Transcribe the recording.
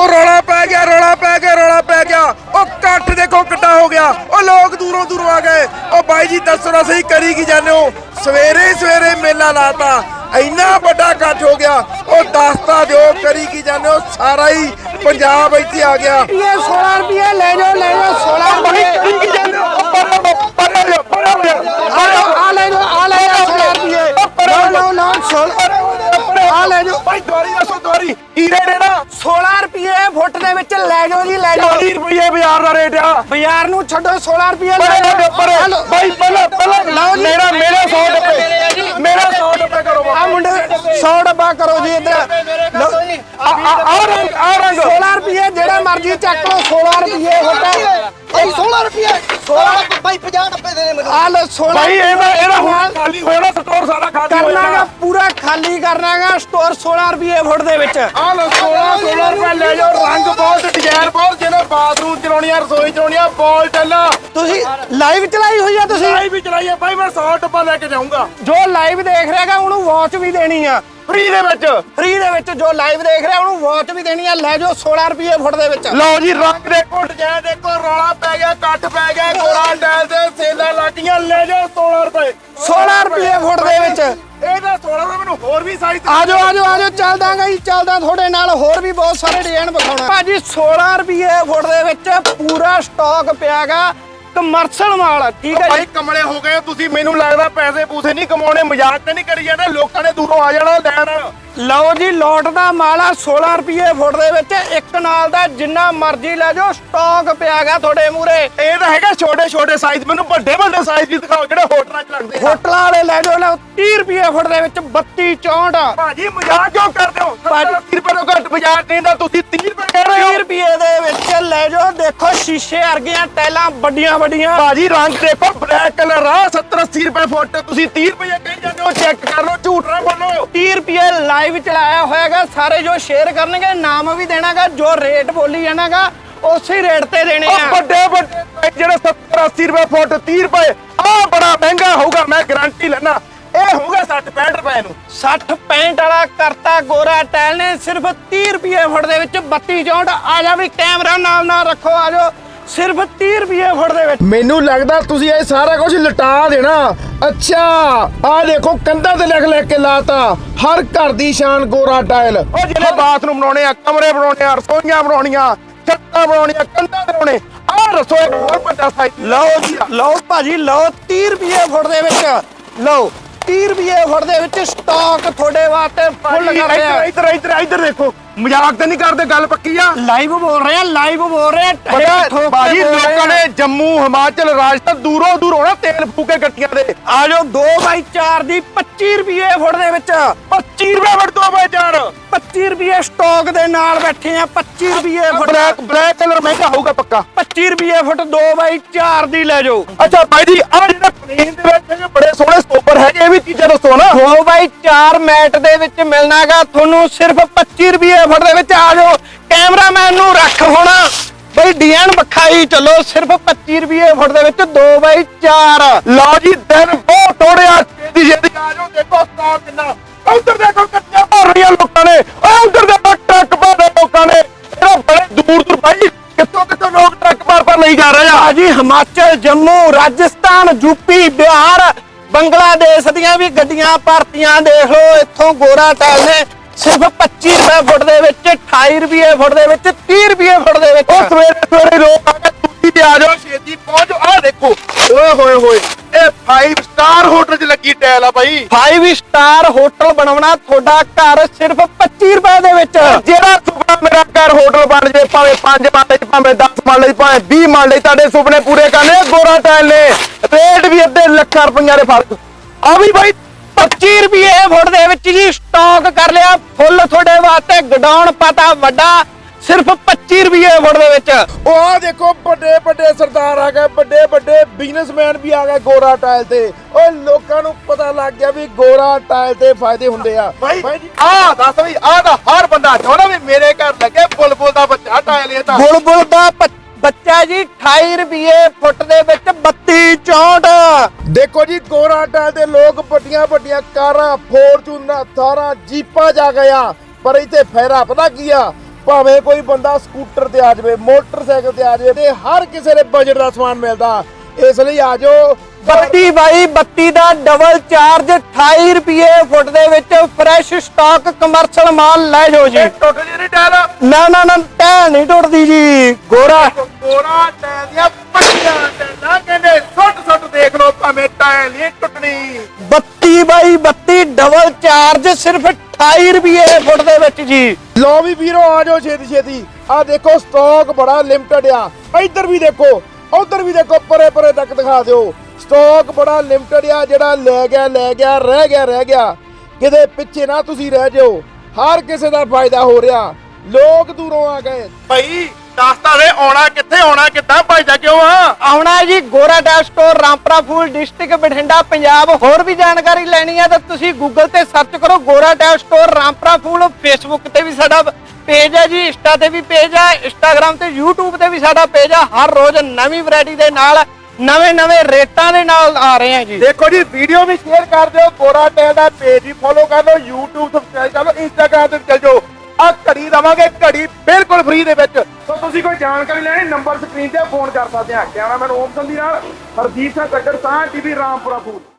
ਉਹ ਰੌਲਾ ਪੈ ਗਿਆ ਰੌਲਾ ਪੈ ਗਿਆ ਰੌਲਾ ਪੈ ਗਿਆ। ਉਹ ਇਕੱਠ ਦੇਖੋ ਕਿੱਡਾ ਹੋ ਗਿਆ। ਉਹ ਲੋਕ ਦੂਰੋਂ ਦੂਰੋਂ ਆ ਗਏ। ਉਹ ਬਾਈ ਜੀ ਦੱਸੋ ਨਾ ਸਹੀ ਕਰੀ ਕੀ ਜਾਂਦੇ ਹੋ? ਸਵੇਰੇ ਸਵੇਰੇ ਮੇਲਾ ਲਾਤਾ। ਇੰਨਾ ਵੱਡਾ ਇਕੱਠ ਹੋ ਗਿਆ। ਉਹ ਦੱਸਤਾ ਦਿਓ ਕਰੀ ਕੀ ਜਾਂਦੇ ਹੋ? ਸਾਰਾ ਹੀ ਪੰਜਾਬ ਇੱਥੇ ਆ ਗਿਆ। ਇਹ 16 ਰੁਪਏ ਲੈ ਜਾਓ ਲੈ ਜਾਓ 16 ਬਾਈ ਰੁਪਏ ਰੁਪਏ ਬਾਜ਼ਾਰ ਦਾ ਰੇਟ ਆ? ਬਾਜ਼ਾਰ ਨੂੰ ਛੱਡੋ 16 ਰੁਪਏ ਲੈ ਲਓ। ਬਾਈ ਪਹਿਲਾਂ ਪਹਿਲਾਂ। ਲਓ ਜੀ। ਮੇਰਾ ਮੇਰਾ 100 ਡੱਬੇ। ਮੇਰਾ 100 ਡੱਬੇ ਕਰੋ ਆ ਮੁੰਡੇ 100 ਡੱਬਾ ਕਰੋ ਜੀ ਇੱਧਰ। ਲਓ। ਆ ਆ ਆ ਰੰਗ ਆ ਰੰਗ। 16 ਰੁਪਏ ਜਿਹੜਾ ਮਰਜ਼ੀ ਚੱਕ ਲਓ 16 ਰੁਪਏ ਫੁੱਟ ਭਾਈ 16 ਰੁਪਏ 16 ਭਾਈ 50 ਡੱਬੇ ਦੇ ਦੇ ਮੈਨੂੰ। ਆ ਲਓ 16 ਭਾਈ ਇਹਦਾ ਇਹਦਾ ਹੁਣ ਖਾਲੀ ਹੋ ਜਾਣਾ ਸਟੋਰ ਸਾਰਾ ਖਾਲੀ ਹੋ ਕਰਨਾਗਾ ਜਾਣਾ ਪੂਰਾ ਖਾਲੀ ਕਰਨਾਗਾ ਸਟੋਰ 16 ਰੁਪਏ ਫੁੱਟ ਦੇ ਵਿੱਚ। ਆ ਲੋ 16 16 ਰੁਪਏ ਲੈ ਜਾਓ ਰੰਗ ਬਹੁਤ ਡਿਜ਼ਾਈਨ ਬਹੁਤ ਜਿਹਨੇ ਬਾਥਰੂਮ ਚਲਾਉਣੀ ਆ ਰਸੋਈ ਚਲਾਉਣੀ ਆ ਬੋਲ ਟੱਲਾ। ਤੁਸੀਂ ਲਾਈਵ ਚਲਾਈ ਹੋਈ ਆ ਤੁਸੀਂ? ਸਾਈ ਵੀ ਚਲਾਈ ਆ ਭਾਈ ਮੈਂ 100 ਡੱਬਾ ਲੈ ਕੇ ਜਾਊਂਗਾ। ਜੋ ਲਾਈਵ ਦੇਖ ਰਿਹਾਗਾ ਉਹਨੂੰ ਵਾਚ ਵੀ ਦੇਣੀ ਆ। ਫ੍ਰੀ ਦੇ ਵਿੱਚ। ਫ੍ਰੀ ਦੇ ਵਿੱਚ ਜੋ ਲਾਈਵ ਦੇਖ ਰਿਹਾ ਉਹਨੂੰ ਵਾਚ ਵੀ ਦੇਣੀ ਆ। ਲੈ ਜਾਓ 16 ਰੁਪਏ ਫੁੱਟ ਦੇ ਵਿੱਚ। ਲਓ ਜੀ ਰੰਗ ਦੇਖੋ ਡਿਜ਼ਾਈਨ ਦੇਖੋ ਰੌਲਾ ਪੈ ਗਿਆ ਕੱਟ ਪੈ ਗਿਆ ਗੋਰਾ ਟੈਲ ਦੇ ਸੇਲਾਂ ਲੱਗੀਆਂ ਲੈ ਜਾਓ 16 ਰੁਪਏ। 16 ਰੁਪਏ ਫੁੱਟ 16 ਦਾ ਮੈਨੂੰ ਹੋਰ ਵੀ ਸਾਈਜ਼ ਆਜੋ ਆਜੋ ਆਜੋ ਚੱਲਦਾਗਾ ਜੀ ਚੱਲਦਾ ਤੁਹਾਡੇ ਨਾਲ ਹੋਰ ਵੀ ਬਹੁਤ ਸਾਰੇ ਡਿਜ਼ਾਈਨ ਵਿਖਾਉਣਾ। ਭਾਜੀ 16 ਰੁਪਏ ਫੁੱਟ ਦੇ ਵਿੱਚ ਪੂਰਾ ਸਟਾਕ ਪਿਆਗਾ ਕਮਰਸ਼ਲ ਮਾਲ ਠੀਕ ਹੈ ਭਾਈ ਜੀ ਕਮਲੇ ਹੋ ਗਏ ਤੁਸੀਂ ਮੈਨੂੰ ਲੱਗਦਾ ਪੈਸੇ ਪੂਸੇ ਨਹੀਂ ਕਮਾਉਣੇ ਮਜ਼ਾਕ ਤੇ ਨਹੀਂ ਕਰੀ ਜਾਂਦੇ ਲੋਕਾਂ ਨੇ ਦੂਰੋਂ ਆ ਜਾਣਾ ਲੈਣ। ਲਓ ਜੀ ਲੋਟ ਦਾ ਮਾਲ ਆ 16 ਰੁਪਏ ਫੁੱਟ ਦੇ ਵਿੱਚ ਇੱਕ ਨਾਲ ਦਾ ਜਿੰਨਾ ਮਰਜ਼ੀ ਲੈ ਜਾਓ ਸਟਾਕ ਪਿਆਗਾ ਤੁਹਾਡੇ ਮੂਰੇ ਇਹ ਤਾਂ ਹੈਗਾ ਛੋਟੇ ਛੋਟੇ ਸਾਈਜ਼ ਮੈਨੂੰ ਵੱਡੇ ਵੱਡੇ ਸਾਈਜ਼ ਵੀ ਦਿਖਾਓ ਜਿਹੜੇ ਹੋਟਲਾਂ 'ਚ ਲੱਗਦੇ ਆ। ਹੋਟਲਾਂ ਵਾਲੇ ਲੈ ਜਾਓ ਲਓ 30 ਰੁਪਏ ਫੁੱਟ ਦੇ ਵਿੱਚ 32 64 ਭਾਜੀ ਮਜ਼ਾਕ ਕਿਉਂ ਕਰਦੇ ਹੋ? ਭਾਜੀ- 30 ਰੁਪਏ ਤੋਂ ਘੱਟ ਬਾਜ਼ਾਰ ਨਹੀਂ ਦਾ ਤੁਸੀਂ 30 ਰੁਪਏ ਕਹਿ ਰਹੇ 30 ਹੋ ਰੁਪਏ ਦੇ ਵਿੱਚ ਲੈ ਜਾਓ ਦੇਖੋ ਸ਼ੀਸ਼ੇ ਵਰਗੀਆਂ ਟੈਲਾਂ ਵੱਡੀਆਂ ਵੱਡੀਆਂ। ਭਾਜੀ ਰੰਗ ਦੇਖੋ ਬਲੈਕ ਕਲਰ ਆ 70 80 ਰੁਪਏ ਫੁੱਟ ਤੁਸੀਂ 30 ਰੁਪਏ ਕਹੀ ਜਾਂਦੇ ਹੋ ਚੈੱਕ ਕਰ ਲਓ ਝੂਠ ਨਾ ਬੋਲੋ। 30 ਰੁਪਏ ਲਾਈਵ ਚਲਾਇਆ ਹੋਇਆਗਾ ਸਾਰੇ ਜੋ ਸ਼ੇਅਰ ਕਰਨਗੇ ਨਾਮ ਵੀ ਦੇਣਾਗਾ ਜੋ ਰੇਟ ਬੋਲੀ ਜਾਣਾਗਾ ਉਸੇ ਰੇਟ ਤੇ ਦੇਣੇ ਉਹ ਆ ਵੱਡੇ ਵੱਡੇ ਜਿਹੜੇ 70 80 ਰੁਪਏ ਫੁੱਟ 30 ਰੁਪਏ ਆ ਬੜਾ ਮਹਿੰਗਾ ਹੋਊਗਾ ਮੈਂ ਗਾਰੰਟੀ ਲੈਣਾ ਇਹ ਹੋਊਗਾ 60 65 ਰੁਪਏ ਨੂੰ। 60 65 ਵਾਲਾ ਕਰਤਾ ਗੋਰਾ ਟੈਲ ਨੇ ਸਿਰਫ 30 ਰੁਪਏ ਫੁੱਟ ਦੇ ਵਿੱਚ 32 64 ਆ ਜਾ ਵੀ ਕੈਮਰਾ ਨਾਲ ਨਾਲ ਰੱਖੋ ਆ ਜਾਓ। ਸਿਰਫ 30 ਰੁਪਏ ਫੁੱਟ ਦੇ ਵਿੱਚ। ਮੈਨੂੰ ਲੱਗਦਾ ਤੁਸੀਂ ਇਹ ਸਾਰਾ ਕੁਝ ਲਟਾ ਦੇਣਾ। ਅੱਛਾ ਆ ਦੇਖੋ ਕੰਧਾਂ ਤੇ ਲਿਖ ਲਿਖ ਕੇ ਲਾਤਾ। ਹਰ ਘਰ ਦੀ ਸ਼ਾਨ ਗੋਰਾ ਟਾਇਲ। ਉਹ ਜਿਹੜੇ ਬਾਥਰੂਮ ਬਣਾਉਣੇ ਆ ਕਮਰੇ ਬਣਾਉਣੇ ਆ ਰਸੋਈਆਂ ਬਣਾਉਣੀਆਂ ਛੱਤਾਂ ਬਣਾਉਣੀਆਂ ਕੰਧਾਂ ਤੇ ਬਣਾਉਣੇ ਆ ਰਸੋਈ ਹੋਰ ਵੱਡਾ ਸਾਈਜ਼ ਲਓ ਜੀ ਲਓ ਭਾਜੀ ਲਓ 30 ਰੁਪਏ ਫੁੱਟ ਦੇ ਵਿੱਚ। ਲਓ 30 ਰੁਪਏ ਫੁੱਟ ਦੇ ਵਿੱਚ ਸਟਾਕ ਤੁਹਾਡੇ ਵਾਸਤੇ ਫੁੱਲ ਕਰ ਰਿਹਾ। ਇੱਧਰ ਇੱਧਰ ਇੱਧਰ ਦੇਖੋ। ਮਜ਼ਾਕ ਤੇ ਨਹੀਂ ਕਰਦੇ ਗੱਲ ਪੱਕੀ ਆ? ਲਾਈਵ ਬੋਲ ਰਹੇ ਆ ਲਾਈਵ ਬੋਲ ਰਹੇ ਆ। ਪਤਾ ਬਾਜੀ ਲੋਕਾਂ। ਨੇ ਜੰਮੂ ਹਿਮਾਚਲ ਰਾਜਸਥਾਨ ਦੂਰੋਂ ਦੂਰ ਹੋਣਾ ਤੇਲ ਫੂਕੇ ਗੱਟੀਆਂ ਦੇ। ਆ ਜਾਓ 2 ਬਾਈ 4 ਦੀ 25 ਰੁਪਏ ਫੁੱਟ ਦੇ ਵਿੱਚ। 25 ਰੁਪਏ ਬਾਈ ਚਾਰ। 25 ਰੁਪਏ ਸਟਾਕ ਦੇ ਨਾਲ ਬੈਠੇ ਆ 25 ਰੁਪਏ ਫੁੱਟ। ਬਲੈਕ ਬਲੈਕ ਕਲਰ ਮਹਿੰਗਾ ਹੋਊਗਾ ਪੱਕਾ। 25 ਰੁਪਏ ਫੁੱਟ 2 ਬਾਈ 4 ਦੀ ਲੈ ਜਾਓ। ਅੱਛਾ ਬਾਈ ਜੀ ਆ ਜਿਹੜੇ ਪਲੇਨ ਦੇ ਵਿੱਚ ਬੜੇ ਸੋਹਣੇ ਸਟੋਪਰ ਹੈਗੇ ਚੀਜ਼ਾਂ ਦੱਸੋ ਨਾ। 2 ਬਾਈ 4 ਮੈਟ ਦੇ ਵਿੱਚ ਮਿਲਣਾਗਾ। ਤੁਹਾਨੂੰ ਸਿਰਫ 25 ਰੁਪਏ ਫੁੱਟ ਦੇ ਵਿੱਚ ਆ ਜਾਓ। ਕੈਮਰਾਮੈਨ ਨੂੰ ਰੱਖ ਹੁਣ। ਬਈ ਡੀਐਨ ਵਿਖਾਈ। ਚੱਲੋ ਸਿਰਫ 25 ਰੁਪਏ ਫੁੱਟ ਦੇ ਵਿੱਚ 2 ਬਾਈ 4 ਲਓ ਜੀ ਦਿਨ ਬਹੁਤ ਥੋੜੇ ਆ। ਛੇਤੀ ਛੇਤੀ ਆ ਜਾਓ। ਦੇਖੋ ਸਟਾਕ ਕਿੰਨਾ। ਉਧਰ ਦੇਖੋ ਕੱਟੀਆਂ ਭਰ ਰਹੀਆਂ ਲੋਕਾਂ ਨੇ। ਓਏ ਉਧਰ ਦੇਖੋ ਟਰੱਕ ਭਰ ਰਹੇ ਲੋਕਾਂ ਨੇ। ਇਹਦਾ ਬੜੇ ਦੂਰ ਦੂਰ ਬਾਈ ਕਿੱਥੋਂ ਕਿੱਥੋਂ ਲੋਕ ਟਰੱਕ ਭਰ ਭਰ ਲਈ ਜਾ ਰਹੇ ਆ? ਜੀ ਹਿਮਾਚਲ ਜੰਮੂ ਰਾਜਸਥਾਨ ਯੂਪੀ ਬਿਹਾਰ। ਬੰਗਲਾਦੇਸ਼ ਦੀਆਂ ਵੀ ਗੱਡੀਆਂ ਭਰਤੀਆਂ, ਦੇਖ ਲਓ, ਇੱਥੋਂ ਗੋਰਾ ਟੈਲ ਨੇ ਸਿਰਫ 25 ਰੁਪਏ ਫੁੱਟ ਦੇ ਵਿੱਚ 28 ਰੁਪਏ ਫੁੱਟ ਦੇ ਵਿੱਚ 30 ਰੁਪਏ ਫੁੱਟ ਦੇ ਵਿੱਚ। ਉਹ ਸਵੇਰੇ ਸਵੇਰੇ ਲੋਕ ਆ ਕੇ ਤੁਸੀਂ ਤੇ ਆ ਜਾਓ, ਛੇਤੀ ਪਹੁੰਚੋ ਆ ਦੇਖੋ। ਓਏ ਹੋਏ ਹੋਏ, ਇਹ 5 ਸਟਾਰ ਹੋਟਲ 'ਚ ਲੱਗੀ ਟੈਲ ਆ ਬਾਈ? 5 ਸਟਾਰ ਹੋਟਲ ਬਣਾਉਣਾ ਤੁਹਾਡਾ ਘਰ ਸਿਰਫ 25 ਰੁਪਏ ਦੇ ਵਿੱਚ। ਜਿਹੜਾ ਸੁਪਨਾ ਮੇਰਾ ਘਰ ਹੋਟਲ ਬਣ ਜੇ ਭਾਵੇਂ 5 ਮੰਨ ਲਈ ਭਾਵੇਂ 10 ਮੰਨ ਲਈ ਭਾਵੇਂ 20 ਮੰਨ ਲਈ ਤੁਹਾਡੇ ਸੁਪਨੇ ਪੂਰੇ ਕਰਨੇ ਗੋਰਾ ਟਾਇਲ ਨੇ। ਰੇਟ ਵੀ ਅੱਧੇ ਲੱਖਾਂ ਰੁਪਈਆ ਦੇ ਫ਼ਰਕ। ਆ ਵੀ ਬਾਈ 25 ਰੁਪਏ ਫੁੱਟ ਦੇ ਵਿੱਚ ਜੀ ਸਟਾਕ ਕਰ ਲਿਆ। ਫੁੱਲ ਤੁਹਾਡੇ ਵਾਸਤੇ ਗਡਾਉਣ ਪਤਾ ਵੱਡਾ। ਸਿਰਫ 25 ਰੁਪਏ ਫੁੱਟ ਦੇ ਵਿੱਚ। ਉਹ ਆ ਦੇਖੋ ਵੱਡੇ ਵੱਡੇ ਸਰਦਾਰ ਆ ਗਏ ਵੱਡੇ ਵੱਡੇ ਬਿਜ਼ਨਸਮੈਨ ਵੀ ਆ ਗਏ ਗੋਰਾ ਟਾਇਲ ਤੇ। ਓਏ ਲੋਕਾਂ ਨੂੰ ਪਤਾ ਲੱਗ ਗਿਆ ਵੀ ਗੋਰਾ ਟਾਇਲ ਤੇ ਫਾਇਦੇ ਹੁੰਦੇ ਆ। ਬਾਈ ਆ ਦੱਸ ਵੀ ਆ ਤਾਂ ਹਰ ਬੰਦਾ ਚਾਹੁੰਦਾ ਵੀ ਮੇਰੇ ਘਰ ਲੱਗੇ ਬੁਲਬੁਲ ਦਾ ਬੱਚਾ ਟਾਇਲ ਇਹ ਤਾਂ। ਬੁਲਬੁਲ ਦਾ ਬੱਚਾ ਜੀ 28 ਰੁਪਏ ਫੁੱਟ ਦੇ ਵਿੱਚ 32 64 ਦੇਖੋ ਜੀ ਗੋਰਾ ਟਾਇਲ ਦੇ ਲੋਕ ਵੱਡੀਆਂ ਵੱਡੀਆਂ ਕਾਰਾਂ ਫੋਰਚੂਨਰ ਥਾਰਾਂ ਜੀਪਾਂ ਜਾ ਗਏ ਆ। ਪਰ ਇੱਥੇ ਫਾਇਦਾ ਪਤਾ ਕੀ ਆ? ਭਾਵੇਂ ਕੋਈ ਬੰਦਾ ਸਕੂਟਰ ਤੇ ਆ ਜਾਵੇ ਮੋਟਰਸਾਈਕਲ ਤੇ ਆ ਜਾਵੇ ਤੇ ਹਰ ਕਿਸੇ ਦੇ ਬਜਟ ਦਾ ਸਮਾਨ ਮਿਲਦਾ। ਇਸ ਲਈ ਆ ਜਾਓ। 32 ਬਾਈ 32 ਦਾ ਡਬਲ ਚਾਰਜ 28 ਰੁਪਏ ਫੁੱਟ ਦੇ ਵਿੱਚ ਫਰੈਸ਼ ਸਟਾਕ ਕਮਰਸ਼ੀਅਲ ਮਾਲ ਲੈ ਜਾਓ ਜੀ। ਟੁੱਟ ਜੀ ਨਹੀਂ ਟਾਇਲ ਨਾ ਨਾ ਨਾ ਟੈ ਨਹੀਂ ਟੁੱਟਦੀ ਜੀ। ਗੋਰਾ। ਕੋਰਾ ਟਾਇਲ ਦੀਆਂ ਪੱਟੀਆਂ ਟਾਇਲਾਂ ਕਹਿੰਦੇ ਸੁੱਟ ਸੁੱਟ ਦੇਖ ਲਓ ਭਾਵੇਂ ਟਾਇਲ ਨਹੀਂ ਟੁੱਟਣੀ। 32 ਬਾਈ 32 ਡਬਲ ਚਾਰਜ ਸਿਰਫ 28 ਰੁਪਏ ਫੁੱਟ ਦੇ ਵਿੱਚ ਜੀ। ਲੋ ਵੀ ਵੀਰੋ ਆ ਜਾਓ ਛੇਤੀ ਛੇਤੀ। ਆ ਦੇਖੋ ਸਟਾਕ ਬੜਾ ਲਿਮਟਿਡ ਆ। ਇੱਧਰ ਵੀ ਦੇਖੋ ਉਧਰ ਵੀ ਦੇਖੋ ਪਰੇ ਪਰੇ ਤੱਕ ਦਿਖਾ ਦਿਓ। ਸਟਾਕ ਬੜਾ ਲਿਮਟਿਡ ਆ ਜਿਹੜਾ ਲੈ ਗਿਆ ਲੈ ਗਿਆ ਰਹਿ ਗਿਆ ਰਹਿ ਗਿਆ। ਕਿਤੇ ਪਿੱਛੇ ਨਾ ਤੁਸੀਂ ਰਹਿ ਜਾਓ। ਹਰ ਕਿਸੇ ਦਾ ਫਾਇਦਾ ਹੋ ਰਿਹਾ। ਲੋਕ ਦੂਰੋਂ ਆ ਗਏ। ਭਾਈ ਦੱਸਦਾ ਵੇ ਆਉਣਾ ਕਿੱਥੇ ਆਉਣਾ ਕਿੱਦਾਂ? ਭਜਦਾ ਕਿਉਂ ਆ? ਆਉਣਾ ਹੈ ਜੀ, Gora tap store, Rampura Phul district, Bathinda, Punjab. ਹੋਰ ਵੀ ਜਾਣਕਾਰੀ ਲੈਣੀ ਹੈ ਤਾਂ ਤੁਸੀਂ ਗੂਗਲ ਤੇ ਸਰਚ ਕਰੋ Gora tap store, Rampura Phul. Facebook ਤੇ ਵੀ ਸਾਡਾ ਪੇਜ ਹੈ ਜੀ ਇੰਸਟਾ ਤੇ ਵੀ ਪੇਜ ਹੈ ਇੰਸਟਾਗ੍ਰam ਤੇ YouTube ਤੇ ਵੀ ਸਾਡਾ ਪੇਜ ਹੈ। ਹਰ ਰੋਜ਼ ਨਵੀਂ ਵੈਰਾਈਟੀ ਦੇ ਨਾਲ, ਨਵੇਂ ਨਵੇਂ ਰੇਟਾਂ ਦੇ ਨਾਲ ਆ ਰਹੇ ਹਾਂ ਜੀ। ਦੇਖੋ ਜੀ ਵੀਡੀਓ ਵੀ ਸ਼ੇਅਰ ਕਰ ਦਿਓ। ਗੋਰਾ ਟੈਲ ਦਾ ਪੇਜ ਵੀ ਫੋਲੋ ਕਰ ਲਓ, YouTube ਸਬਸਕ੍ਰਾਈਬ ਕਰ ਲਓ, Instagram ਤੇ ਵੀ ਚੱਲ ਜਾਓ। ਆ ਘੜੀ ਦਵਾਂਗੇ, ਘੜੀ ਬਿਲਕੁਲ ਫ੍ਰੀ ਦੇ ਵਿੱਚ। ਸੋ ਤੁਸੀਂ ਕੋਈ ਜਾਣਕਾਰੀ ਲੈਣੀ ਨੰਬਰ ਸਕਰੀਨ ਤੇ ਫੋਨ ਕਰ ਸਕਦੇ ਆ। ਕੈਮਰਾਮੈਨ ਓਮ ਸੰਧੀ ਨਾਲ ਹਰਦੀਪ ਸਿੰਘ ਕੱਕੜ ਸਾਹ ਟੀਵੀ, ਰਾਮਪੁਰਾ ਫੂਡ